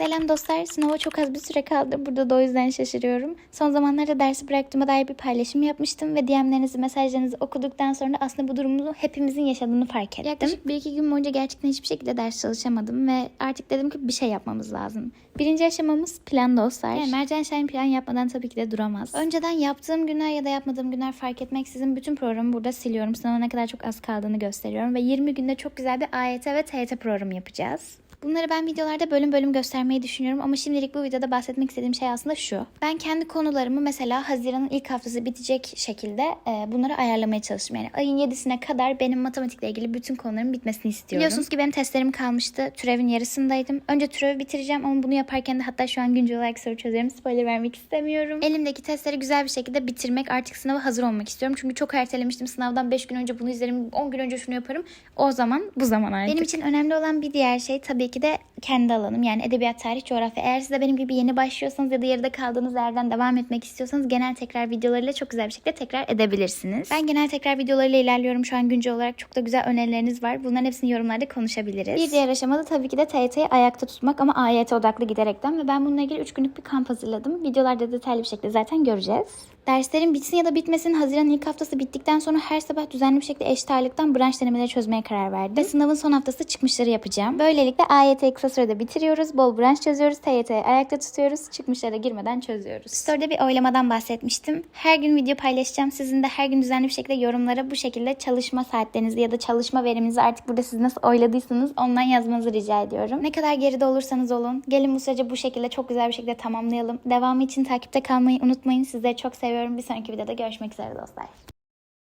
Selam dostlar. Sınava çok az bir süre kaldı. Burada da o yüzden şaşırıyorum. Son zamanlarda dersi bıraktığıma dair bir paylaşım yapmıştım ve DM'lerinizi, mesajlarınızı okuduktan sonra aslında bu durumu hepimizin yaşadığını fark ettim. Yaklaşık bir iki gün boyunca gerçekten hiçbir şekilde ders çalışamadım ve artık dedim ki bir şey yapmamız lazım. Birinci aşamamız plan dostlar. Yani Mercan Şahin plan yapmadan tabii ki de duramaz. Önceden yaptığım günler ya da yapmadığım günler fark etmeksizin bütün programı burada siliyorum. Sınava ne kadar çok az kaldığını gösteriyorum ve 20 günde çok güzel bir AYT ve TYT programı yapacağız. Bunları ben videolarda bölüm bölüm göstermeyi düşünüyorum ama şimdilik bu videoda bahsetmek istediğim şey aslında şu. Ben kendi konularımı mesela Haziran'ın ilk haftası bitecek şekilde e, bunları ayarlamaya çalıştım. Yani ayın 7'sine kadar benim matematikle ilgili bütün konularımın bitmesini istiyorum. Biliyorsunuz ki benim testlerim kalmıştı. Türevin yarısındaydım. Önce türevi bitireceğim ama bunu yaparken de hatta şu an güncel olarak soru çözüyorum. Spoiler vermek istemiyorum. Elimdeki testleri güzel bir şekilde bitirmek artık sınava hazır olmak istiyorum. Çünkü çok ertelemiştim. Sınavdan 5 gün önce bunu izlerim, 10 gün önce şunu yaparım. O zaman bu zaman artık. Benim için önemli olan bir diğer şey tabii ki de kendi alanım. Yani edebiyat, tarih, coğrafya. Eğer siz de benim gibi yeni başlıyorsanız ya da yarıda kaldığınız yerden devam etmek istiyorsanız genel tekrar videolarıyla çok güzel bir şekilde tekrar edebilirsiniz. Ben genel tekrar videolarıyla ilerliyorum. Şu an güncel olarak çok da güzel önerileriniz var. Bunların hepsini yorumlarda konuşabiliriz. Bir diğer aşamada tabii ki de TYT'yi ayakta tutmak ama AYT odaklı giderekten ve ben bununla ilgili 3 günlük bir kamp hazırladım. Videolarda detaylı bir şekilde zaten göreceğiz. Derslerin bitsin ya da bitmesin Haziran ilk haftası bittikten sonra her sabah düzenli bir şekilde eşit ağırlıktan branş denemeleri çözmeye karar verdim. Ve sınavın son haftası çıkmışları yapacağım. Böylelikle AYT'yi kısa sürede bitiriyoruz. Bol branş çözüyoruz. TYT'yi ayakta tutuyoruz. Çıkmışlara girmeden çözüyoruz. Story'de bir oylamadan bahsetmiştim. Her gün video paylaşacağım. Sizin de her gün düzenli bir şekilde yorumlara bu şekilde çalışma saatlerinizi ya da çalışma veriminizi artık burada siz nasıl oyladıysanız ondan yazmanızı rica ediyorum. Ne kadar geride olursanız olun. Gelin bu süreci bu şekilde çok güzel bir şekilde tamamlayalım. Devamı için takipte kalmayı unutmayın. Sizleri çok seviyorum. Bir sonraki videoda görüşmek üzere dostlar.